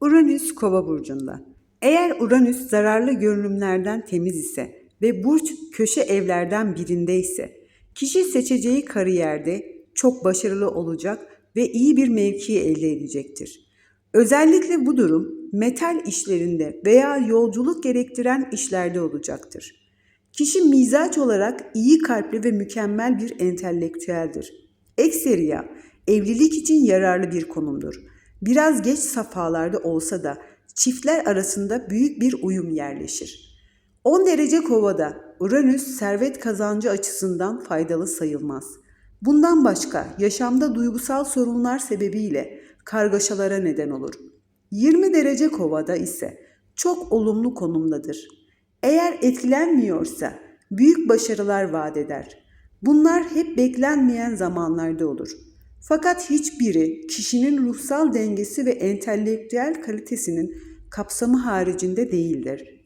Uranüs Kova burcunda. Eğer Uranüs zararlı görünümlerden temiz ise ve burç köşe evlerden birinde ise kişi seçeceği kariyerde çok başarılı olacak ve iyi bir mevki elde edecektir. Özellikle bu durum metal işlerinde veya yolculuk gerektiren işlerde olacaktır. Kişi mizaç olarak iyi kalpli ve mükemmel bir entelektüeldir. Ekseriya, evlilik için yararlı bir konumdur. Biraz geç safhalarda olsa da çiftler arasında büyük bir uyum yerleşir. 10 derece kovada Uranüs servet kazancı açısından faydalı sayılmaz. Bundan başka yaşamda duygusal sorunlar sebebiyle kargaşalara neden olur. 20 derece kovada ise çok olumlu konumdadır. Eğer etkilenmiyorsa büyük başarılar vaat eder. Bunlar hep beklenmeyen zamanlarda olur. Fakat hiçbiri kişinin ruhsal dengesi ve entelektüel kalitesinin kapsamı haricinde değildir.